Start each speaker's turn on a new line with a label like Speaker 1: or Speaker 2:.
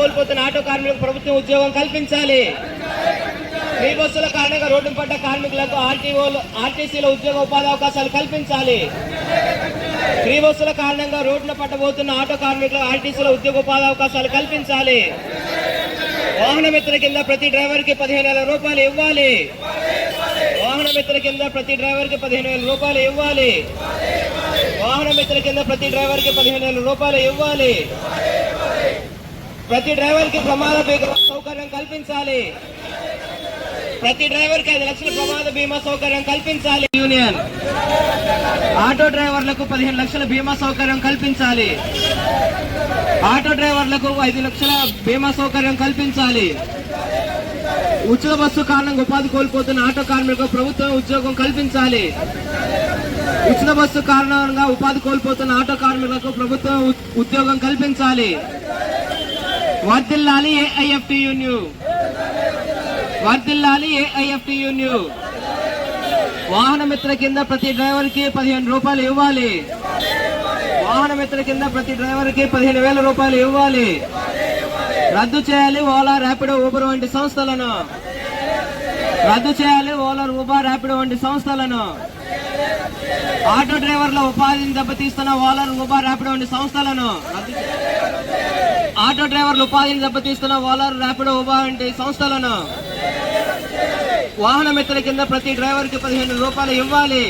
Speaker 1: కోల్పోతున్న auto కార్మికులకు ప్రభుత్వం ఉద్యోగం కల్పించాలి. ఫ్రీ బస్సుల కారణంగా రోడ్డు పడ్డ కార్మికులకు ఆర్టీఓలు ఆర్టీసీలో ఉద్యోగ ఉపాధి అవకాశాలు కల్పించాలి. ఫ్రీ బస్సుల కారణంగా రోడ్డున పట్టబోతున్న ఆటో కార్మికులకు ఆర్టీసీలో ఉద్యోగ ఉపాధి అవకాశాలు కల్పించాలి. వాహన మిత్ర కింద ప్రతి డ్రైవర్కి పదిహేను వేల రూపాయలు ఇవ్వాలి. వాహన మిత్ర కింద ప్రతి డ్రైవర్కి పదిహేను వేల రూపాయలు ఇవ్వాలి. వాహన మిత్ర కింద ప్రతి డ్రైవర్కి పదిహేను వేల రూపాయలు ఇవ్వాలి. ప్రతి డ్రైవర్కి ప్రమాద బీమా సౌకర్యం కల్పించాలి. ప్రతి డ్రైవర్కి ఐదు లక్షల ప్రమాద బీమా సౌకర్యం కల్పించాలి. యూనియన్. ఆటో డ్రైవర్లకు పదిహేను లక్షల బీమా సౌకర్యం కల్పించాలి. ఆటో డ్రైవర్లకు ఐదు లక్షల బీమా సౌకర్యం కల్పించాలి. ఉచిత బస్సు కారణంగా ఉపాధి కోల్పోతున్న ఆటో కార్మికులకు ప్రభుత్వం ఉద్యోగం కల్పించాలి. ఉచిత బస్సు కారణంగా ఉపాధి కోల్పోతున్న ఆటో కార్మికులకు ప్రభుత్వం ఉ- ఉద్యోగం కల్పించాలి. వర్దిల్లాలి ఏఐఎఫ్టియున్యు వర్దిల్లాలి ఏఐఎఫ్టియున్యు వాహన మిత్ర కింద ప్రతి డ్రైవర్కి పదిహేను రూపాయలు ఇవ్వాలి. వాహన మిత్ర కింద ప్రతి డ్రైవర్కి పదిహేను వేల రూపాయలు ఇవ్వాలి. రద్దు చేయాలి ఓలా ర్యాపిడో ఊబర్ వంటి సంస్థలను. రద్దు చేయాలి ఓలర్ ఊబర్ ర్యాపిడో వంటి సంస్థలను. ఆటో డ్రైవర్ల ఉపాధిని దెబ్బతీస్తున్న ఓలర్ ఊబర్ ర్యాపిడో వంటి సంస్థలను రద్దు ఆటో డ్రైవర్లు ఉపాధిని దెబ్బతీస్తున్న ఓలార్ ర్యాపిడో ఉబా వంటి సంస్థలను వాహన మిత్ర కింద ప్రతి డ్రైవర్కి పదిహేను రూపాయలు ఇవ్వాలి.